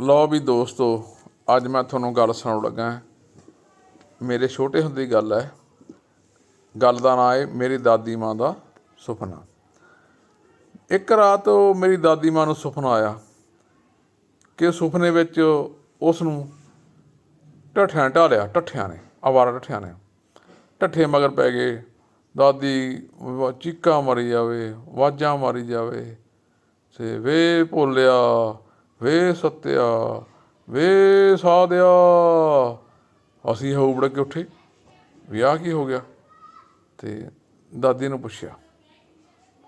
ਲਓ ਵੀ ਦੋਸਤੋ, ਅੱਜ ਮੈਂ ਤੁਹਾਨੂੰ ਗੱਲ ਸੁਣਾਉਣ ਲੱਗਾ ਮੇਰੇ ਛੋਟੇ ਹੁੰਦੇ ਦੀ ਗੱਲ ਹੈ। ਗੱਲ ਦਾ ਨਾਂ ਹੈ ਮੇਰੀ ਦਾਦੀ ਮਾਂ ਦਾ ਸੁਪਨਾ। ਇੱਕ ਰਾਤ ਮੇਰੀ ਦਾਦੀ ਮਾਂ ਨੂੰ ਸੁਪਨਾ ਆਇਆ ਕਿ ਸੁਪਨੇ ਵਿੱਚ ਉਸ ਨੂੰ ਢੱਠਿਆਂ ਢਾਲਿਆ ਢੱਠਿਆਂ ਨੇ, ਆਵਾਰਾ ਢੱਠਿਆਂ ਨੇ। ਢੱਠੇ ਮਗਰ ਪੈ ਗਏ। ਦਾਦੀ ਚੀਕਾਂ ਮਾਰੀ ਜਾਵੇ ਵਾਜਾਂ ਮਾਰੀ ਜਾਵੇ ਤੇ ਵੇ ਭੋਲਿਆ ਵੇ ਸਤਿਆ, ਵੇ ਸਾਧਿਆ। ਅਸੀਂ ਹਉਬੜ ਕੇ ਉੱਠੇ। ਵਿਆਹ ਕੀ ਹੋ ਗਿਆ? ਤੇ ਦਾਦੀ ਨੂੰ ਪੁੱਛਿਆ।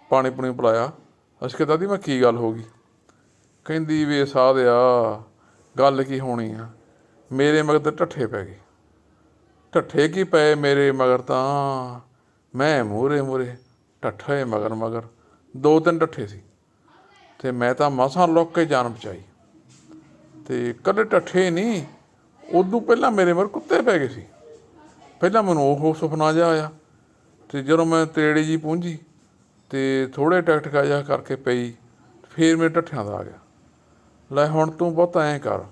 ਪਾਣੀ ਪੁਣੀ ਪਿਲਾਇਆ। ਅਸੀਂ ਕਿਹਾ, ਦਾਦੀ, ਮੈਂ ਕੀ ਗੱਲ ਹੋ ਗਈ? ਕਹਿੰਦੀ, ਵੇ ਸਾਧਿਆ, ਗੱਲ ਕੀ ਹੋਣੀ ਆ? ਮੇਰੇ ਮਗਰ ਤਾਂ ਢੱਠੇ ਪੈ ਗਏ। ਢੱਠੇ ਕੀ ਪਏ ਮੇਰੇ ਮਗਰ ਤਾਂ? ਮੈਂ ਮੂਰੇ ਮੂਰੇ ਢੱਠੇ ਮਗਰ ਮਗਰ ਦੋ ਤਿੰਨ ਢੱਠੇ ਸੀ। ਤੇ ਮੈਂ ਤਾਂ ਮਸਾਂ ਲੁੱਕ ਕੇ ਜਾਨ ਬਚਾਈ। ਤੇ ਕਦੇ ਢੱਠੇ ਨਹੀਂ ਉਦੋਂ ਪਹਿਲਾਂ ਮੇਰੇ ਮਰ ਕੁੱਤੇ ਪੈ ਗਏ ਸੀ। ਪਹਿਲਾਂ ਮੈਨੂੰ ਉਹ ਸੁਪਨਾ ਜਿਹਾ ਆਇਆ, ਤੇ ਜਦੋਂ ਮੈਂ ਤੇੜੀ ਜੀ ਪਹੁੰਚੀ ਤੇ ਥੋੜੇ ਟਕਟਕਾ ਜਿਹਾ ਕਰਕੇ ਪਈ, ਫੇਰ ਮੇਰੇ ਢੱਠਿਆਂ ਦਾ ਆ ਗਿਆ। ਲੈ ਹੁਣ ਤੂੰ ਬਹੁਤ ਐਂ ਕਰ,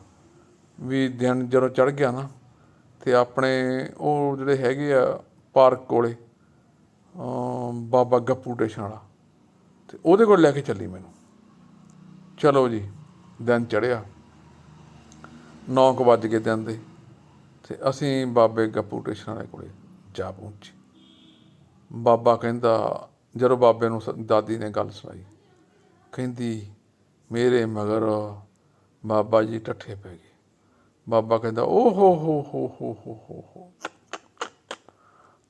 ਵੀ ਦਿਨ ਜਦੋਂ ਚੜ ਗਿਆ ਨਾ, ਤੇ ਆਪਣੇ ਉਹ ਜਿਹੜੇ ਹੈਗੇ ਆ ਪਾਰਕ ਕੋਲੇ ਬਾਬਾ ਗੱਪੂ ਟੇਸ਼ਨ ਵਾਲਾ, ਤੇ ਉਹਦੇ ਕੋਲ ਲੈ ਕੇ ਚੱਲੀ ਮੈਨੂੰ। ਚਲੋ ਜੀ, ਦਿਨ ਚੜਿਆ 9 ਵੱਜ ਗਏ ਦਿਨ ਦੇ, ਤੇ ਅਸੀਂ ਬਾਬੇ ਗੱਪੂ ਟੇਸ਼ਨ ਵਾਲੇ ਕੋਲੇ ਜਾ ਪਹੁੰਚੇ। ਬਾਬਾ ਕਹਿੰਦਾ, ਜਦੋਂ ਬਾਬੇ ਨੂੰ ਦਾਦੀ ਨੇ ਗੱਲ ਸੁਣਾਈ, ਕਹਿੰਦੀ, ਮੇਰੇ ਮਗਰ ਬਾਬਾ ਜੀ ਟੱਠੇ ਪੈ ਗਏ। ਬਾਬਾ ਕਹਿੰਦਾ, ਓ ਹੋ ਹੋ ਹੋ ਹੋ ਹੋ ਹੋ ਹੋ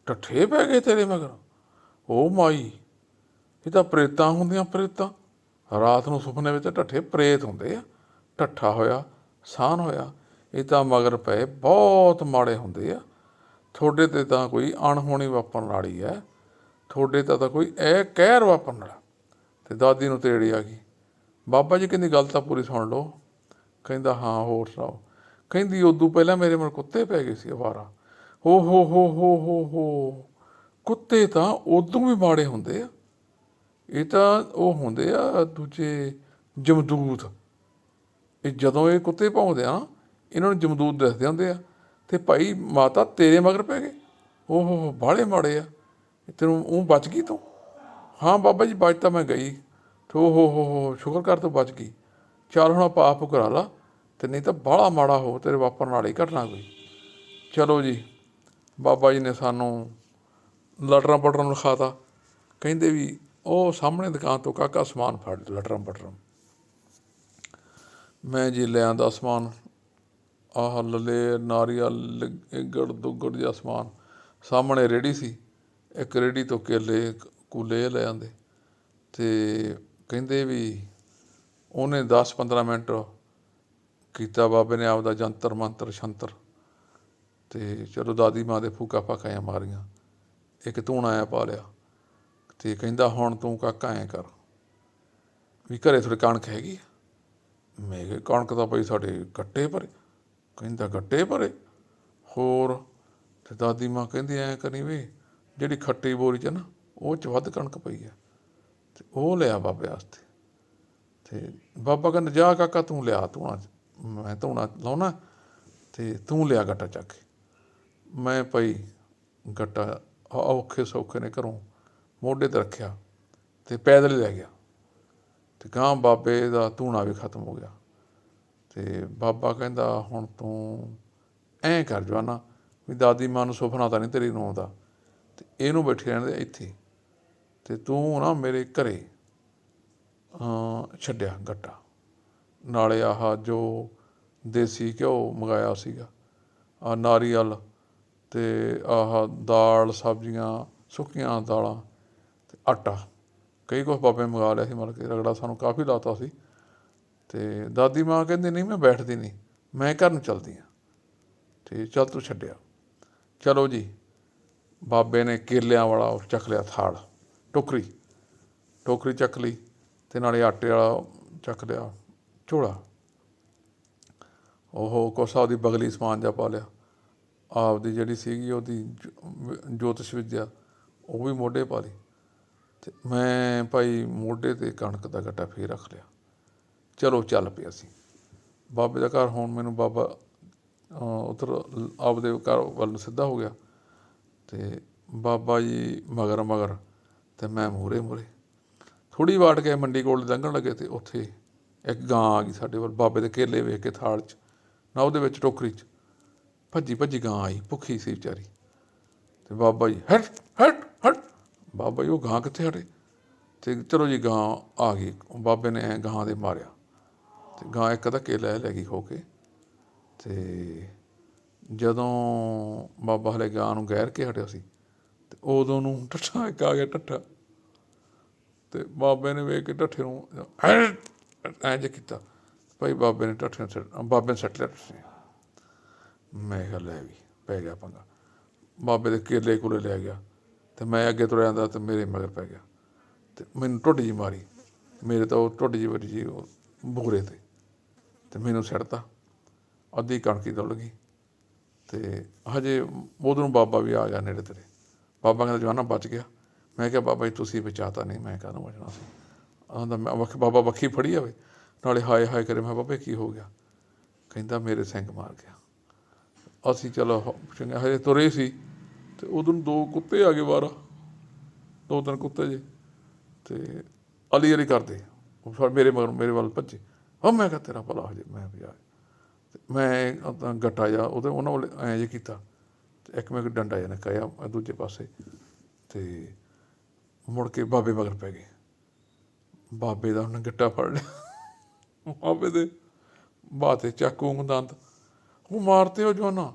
ਟੱਠੇ ਪੈ ਗਏ ਤੇਰੇ ਮਗਰ? ਓ ਮਾਈ, ਇਹ ਤਾਂ ਪ੍ਰੇਤਾਂ ਹੁੰਦੀਆਂ ਪ੍ਰੇਤਾਂ। ਰਾਤ ਨੂੰ ਸੁਪਨੇ ਵਿੱਚ ਢੱਠੇ ਪ੍ਰੇਤ ਹੁੰਦੇ ਆ, ਢੱਠਾ ਹੋਇਆ, ਸਾਨ ਹੋਇਆ, ਇਹ ਤਾਂ ਮਗਰ ਪਏ ਬਹੁਤ ਮਾੜੇ ਹੁੰਦੇ ਆ। ਤੁਹਾਡੇ ਤੇ ਤਾਂ ਕੋਈ ਅਣਹੋਣੀ ਵਾਪਰਨ ਵਾਲੀ ਹੈ, ਤੁਹਾਡੇ ਤਾਂ ਤਾਂ ਕੋਈ ਇਹ ਕਹਿਰ ਵਾਪਰਨ ਵਾਲਾ। ਤੇ ਦਾਦੀ ਨੂੰ ਤੇੜੀ ਆ ਗਈ। ਬਾਬਾ ਜੀ ਕਹਿੰਦੀ, ਗੱਲ ਤਾਂ ਪੂਰੀ ਸੁਣ ਲਓ। ਕਹਿੰਦਾ, ਹਾਂ, ਹੋਰ ਸੁਣਾਓ। ਕਹਿੰਦੀ, ਉਦੋਂ ਪਹਿਲਾਂ ਮੇਰੇ ਮਨ ਕੁੱਤੇ ਪੈ ਗਏ ਸੀ ਅਵਾਰਾ। ਹੋ ਹੋ ਹੋ ਹੋ ਹੋ ਹੋ। ਕੁੱਤੇ ਤਾਂ ਉਦੋਂ ਵੀ ਮਾੜੇ ਹੁੰਦੇ ਆ। ਇਹ ਤਾਂ ਉਹ ਹੁੰਦੇ ਆ ਦੂਜੇ ਜਮਦੂਤ। ਇਹ ਜਦੋਂ ਇਹ ਕੁੱਤੇ ਭੌਂਕਦੇ ਆ ਨਾ, ਇਹਨਾਂ ਨੂੰ ਜਮਦੂਤ ਦੱਸਦੇ ਹੁੰਦੇ ਆ ਤੇ ਭਾਈ ਮਾਤਾ ਤੇਰੇ ਮਗਰ ਪੈ ਗਏ। ਓਹ ਹੋ ਹੋ ਬਾਹਲੇ ਮਾੜੇ ਆ। ਤੈਨੂੰ ਉਹ ਬਚ ਗਈ ਤੂੰ? ਹਾਂ ਬਾਬਾ ਜੀ ਬਚ ਤਾਂ ਮੈਂ ਗਈ। ਤੇ ਓ ਹੋ ਹੋ ਹੋ ਸ਼ੁਕਰ ਕਰ ਤੂੰ ਬਚ ਗਈ। ਚੱਲ ਹੁਣ ਆਪਾਂ ਆਪ ਕਰਾ ਲਾ ਤੇ ਨਹੀਂ ਤਾਂ ਬਾਹਲਾ ਮਾੜਾ ਹੋ ਤੇਰੇ ਵਾਪਰਨ ਵਾਲੀ ਘਟਨਾ ਕੋਈ। ਚਲੋ ਜੀ ਬਾਬਾ ਜੀ ਨੇ ਸਾਨੂੰ ਲਟਰਾਂ ਪਟਰਾਂ ਲਿਖਾਤਾ। ਕਹਿੰਦੇ ਵੀ ਉਹ ਸਾਹਮਣੇ ਦੁਕਾਨ ਤੋਂ ਕਾਕਾ ਸਮਾਨ ਫੜ ਲਟਰਾਂ ਪਟਰਾਂ ਮੈਂ ਜੀ ਲਿਆਂਦਾ ਸਮਾਨ, ਆਹ ਲਲੇ ਨਾਰੀਅਲ ਇਗੜ ਦੁੱਗੜ ਜਿਹਾ ਸਮਾਨ। ਸਾਹਮਣੇ ਰੇੜੀ ਸੀ, ਇੱਕ ਰੇੜੀ ਤੋਂ ਕੇਲੇ, ਕੂਲੇ ਲੈ ਆਂਦੇ। ਤੇ ਕਹਿੰਦੇ ਵੀ ਉਹਨੇ 10-15 ਮਿੰਟ ਕੀਤਾ ਬਾਬੇ ਨੇ ਆਪਦਾ ਜੰਤਰ, ਮੰਤਰ ਸ਼ੰਤਰ ਤੇ ਚਲੋ ਦਾਦੀ ਮਾਂ ਦੇ ਫੂਕਾ ਫਾਕਾਆਂ ਮਾਰੀਆਂ। ਇੱਕ ਧੂਣਾ ਆਇਆ ਪਾ ਲਿਆ। ਤੇ ਕਹਿੰਦਾ, ਹੁਣ ਤੂੰ ਕਾਕਾ ਐ ਕਰ ਵੀ ਘਰੇ ਥੋੜੀ ਕਣਕ ਹੈਗੀ ਆ? ਮੈਂ ਕਿਹਾ, ਕਣਕ ਤਾਂ ਭਾਈ ਸਾਡੇ ਗੱਟੇ ਭਰੇ। ਕਹਿੰਦਾ, ਗੱਟੇ ਭਰੇ? ਹੋਰ ਤੇ ਦਾਦੀ ਮਾਂ ਕਹਿੰਦੀ, ਐ ਕਰੀ ਵੀ, ਜਿਹੜੀ ਖੱਟੀ ਬੋਰੀ ਚ ਨਾ, ਉਹ ਚ ਵੱਧ ਕਣਕ ਪਈ ਆ। ਤੇ ਉਹ ਲਿਆ ਬਾਬੇ ਵਾਸਤੇ। ਤੇ ਬਾਬਾ ਕਹਿੰਦਾ, ਜਾ ਕਾਕਾ, ਤੂੰ ਲਿਆ ਧੂਣਾ ਮੈਂ ਧੂਣਾ ਲਾਉਣਾ ਤੇ ਤੂੰ ਲਿਆ ਗੱਟਾ ਚੱਕ ਕੇ। ਮੈਂ ਭਾਈ ਗੱਟਾ ਔਖੇ ਸੌਖੇ ਨੇ ਘਰੋਂ ਮੋਢੇ ਤੇ ਰੱਖਿਆ ਤੇ ਪੈਦਲ ਹੀ ਲੈ ਗਿਆ। ਤੇ ਗਾਂ ਬਾਬੇ ਦਾ ਧੂਣਾ ਵੀ ਖਤਮ ਹੋ ਗਿਆ। ਤੇ ਬਾਬਾ ਕਹਿੰਦਾ ਹੁਣ ਤੂੰ ਐਂ ਕਰ ਜਵਾਨਾ ਵੀ ਦਾਦੀ ਮਾਂ ਨੂੰ ਸੁਪਨਾ ਤਾਂ ਨਹੀਂ ਤੇਰੀ ਨੂੰ ਆਉਂਦਾ। ਤੇ ਇਹਨੂੰ ਬੈਠੇ ਰਹਿਣ ਦੇ ਇੱਥੇ। ਤੇ ਤੂੰ ਨਾ ਮੇਰੇ ਘਰੇ ਅਹ, ਛੱਡਿਆ ਗੱਟਾ। ਨਾਲੇ ਆਹ ਜੋ ਦੇਸੀ ਘਿਓ ਮੰਗਾਇਆ ਸੀਗਾ ਆ ਨਾਰੀਅਲ ਤੇ ਆਹ ਦਾਲ ਸਬਜ਼ੀਆਂ ਸੁੱਕੀਆਂ ਦਾਲਾਂ ਆਟਾ। ਕਈ ਕੁਛ ਬਾਬੇ ਮੰਗਾ ਲਿਆ ਸੀ, ਮਤਲਬ ਕਿ ਰਗੜਾ ਸਾਨੂੰ ਕਾਫੀ ਲਾਤਾ ਸੀ। ਤੇ ਦਾਦੀ ਮਾਂ ਕਹਿੰਦੀ, ਨਹੀਂ, ਮੈਂ ਬੈਠਦੀ ਨਹੀਂ, ਮੈਂ ਘਰ ਨੂੰ ਚਲਦੀ ਆ ਤੇ ਚੱਲ ਤੂੰ ਛੱਡਿਆ। ਚਲੋ ਜੀ, ਬਾਬੇ ਨੇ ਕੇਲਿਆਂ ਵਾਲਾ ਉਹ ਚੱਕ ਲਿਆ ਥਾਲ, ਟੋਕਰੀ। ਟੋਕਰੀ ਚੱਕ ਲਈ ਤੇ ਨਾਲੇ ਆਟੇ ਵਾਲਾ ਚੱਕ ਲਿਆ ਝੋਲਾ। ਉਹ ਕੋਸਾ ਉਹਦੀ ਬਗਲੀ ਸਮਾਨ ਜਾ ਪਾ ਲਿਆ। ਆਪਦੀ ਜਿਹੜੀ ਸੀਗੀ ਉਹਦੀ ਜੋਤਿਸ਼ ਵਿਦਿਆ, ਉਹ ਵੀ ਮੋਢੇ ਪਾ ਲਈ। ਤੇ ਮੈਂ ਭਾਈ ਮੋਢੇ ਤੇ ਕਣਕ ਦਾ ਗੱਟਾ ਫੇਰ ਰੱਖ ਲਿਆ। ਚਲੋ ਚੱਲ ਪਿਆ ਸੀ ਬਾਬੇ ਦਾ ਘਰ ਹੁਣ ਮੈਨੂੰ ਬਾਬਾ ਉੱਧਰ ਆਪਦੇ ਘਰ ਵੱਲ ਨੂੰ ਸਿੱਧਾ ਹੋ ਗਿਆ। ਅਤੇ ਬਾਬਾ ਜੀ ਮਗਰ ਮਗਰ ਅਤੇ ਮੈਂ ਮੂਹਰੇ ਮੂਹਰੇ। ਥੋੜ੍ਹੀ ਵਾਟ ਕੇ ਮੰਡੀ ਕੋਲ ਲੰਘਣ ਲੱਗੇ ਅਤੇ ਉੱਥੇ ਇੱਕ ਗਾਂ ਆ ਗਈ ਸਾਡੇ ਵੱਲ। ਬਾਬੇ ਦੇ ਕੇਲੇ ਵੇਖ ਕੇ ਥਾਲ 'ਚ, ਨਾ ਉਹਦੇ ਵਿੱਚ ਟੋਕਰੀ 'ਚ ਭੱਜੀ ਭੱਜੀ ਗਾਂ ਆਈ, ਭੁੱਖੀ ਸੀ ਵਿਚਾਰੀ। ਤੇ ਬਾਬਾ ਜੀ, ਹਟ ਹਟ ਹਟ। ਬਾਬਾ ਜੀ, ਉਹ ਗਾਂ ਕਿੱਥੇ ਹਟੇ? ਤੇ ਚਲੋ ਜੀ, ਗਾਂ ਆ ਗਈ। ਬਾਬੇ ਨੇ ਐਂ ਗਾਂ ਦੇ ਮਾਰਿਆ। ਤੇ ਗਾਂ ਇੱਕ ਅੱਧਾ ਕੇਲਾ ਲੈ ਗਈ ਖੋ ਕੇ। ਤੇ ਜਦੋਂ ਬਾਬਾ ਹਲੇ ਗਾਂ ਨੂੰ ਗੈਰ ਕੇ ਹਟਿਆ ਸੀ, ਤੇ ਉਦੋਂ ਨੂੰ ਟੱਠਾ ਇੱਕ ਆ ਗਿਆ ਟੱਠਾ। ਤੇ ਬਾਬੇ ਨੇ ਵੇਖ ਕੇ ਟੱਠੇ ਨੂੰ ਐਂ ਜੇ ਕੀਤਾ। ਭਾਈ ਬਾਬੇ ਨੇ ਟੱਠੇ ਨੂੰ ਸੱਟ- ਬਾਬੇ ਨੇ ਸੱਟ ਲਿਆ ਟੱਠੇ ਮੈਂ ਕਿਹਾ ਲੈ ਵੀ, ਪੈ ਗਿਆ ਪੰਗਾ। ਬਾਬੇ ਦੇ ਕੇਲੇ ਕੋਲੇ ਲੈ ਗਿਆ। ਤੇ ਮੈਂ ਅੱਗੇ ਤੁਰਿਆ ਜਾਂਦਾ ਤੇ ਮੇਰੇ ਮਗਰ ਪੈ ਗਿਆ। ਤੇ ਮੈਨੂੰ ਟੁੱਟ ਜੀ ਮਾਰੀ। ਮੇਰੇ ਤਾਂ ਉਹ ਟੁੱਟ ਜੀ ਵਰੀ ਜੀ ਬੂਰੇ ਤੇ। ਤੇ ਮੈਨੂੰ ਸੜਤਾ। ਅੱਧੀ ਕਣਕੀ ਡੁੱਲ ਗਈ। ਤੇ ਹਜੇ ਉਦੋਂ ਬਾਬਾ ਵੀ ਆ ਗਿਆ ਨੇੜੇ ਤੇਰੇ ਬਾਬਾ ਕਹਿੰਦਾ, ਜਵਾਨਾ, ਬਚ ਗਿਆ। ਮੈਂ ਕਿਹਾ, ਬਾਬਾ ਜੀ, ਤੁਸੀਂ ਬਚਾਤਾ ਨਹੀਂ। ਮੈਂ ਕਾਹਨੂੰ ਬਚਣਾ ਸੀ? ਆਂਦਾ ਮੈਂ ਵੱਖ ਬਾਬਾ ਵੱਖੀ ਫੜੀ ਜਾਵੇ। ਨਾਲੇ ਹਾਏ ਹਾਏ ਕਰੇ। ਮੈਂ ਬਾਬੇ, ਕੀ ਹੋ ਗਿਆ? ਕਹਿੰਦਾ, ਮੇਰੇ ਸਿੰਘ ਮਾਰ ਗਿਆ। ਅਸੀਂ ਚਲੋ, ਚੰਗਾ, ਹਜੇ ਤੁਰੇ ਸੀ। ਤੇ ਉਦੋਂ ਦੋ ਕੁੱਤੇ ਆ ਗਏ ਬਾਹਰ ਦੋ ਤਿੰਨ ਕੁੱਤੇ ਜੇ। ਤੇ ਅਲੀ ਅਲੀ ਕਰਦੇ। ਉਹ ਫਿਰ ਮੇਰੇ ਮਗਰ, ਮੇਰੇ ਵੱਲ ਭੱਜੇ। ਹਾਂ, ਮੈਂ ਕਿਹਾ, ਤੇਰਾ ਭਲਾ ਹੋ ਜੇ ਮੈਂ ਵੀ ਆ ਤੇ ਮੈਂ ਆਪਣਾ ਗੱਟਾ ਜਾ ਉਹਦੇ, ਉਹਨਾਂ ਵੱਲ ਐਂ ਜੇ ਕੀਤਾ। ਤੇ ਇੱਕ ਮੈਂ ਇੱਕ ਡੰਡਾ ਜਿਹਾ ਨਕਾਇਆ ਦੂਜੇ ਪਾਸੇ। ਤੇ ਮੁੜ ਕੇ ਬਾਬੇ ਮਗਰ ਪੈ ਗਏ। ਬਾਬੇ ਦਾ ਉਹਨੇ ਗੱਟਾ ਫੜ ਲਿਆ। ਬਾਬੇ ਦੇ ਬਾਤੇ ਚਾਕੂ ਵਾਂਗੂ ਦੰਦ। ਉਹ ਮਾਰਤੇ ਉਹ ਜਵਾਨਾ।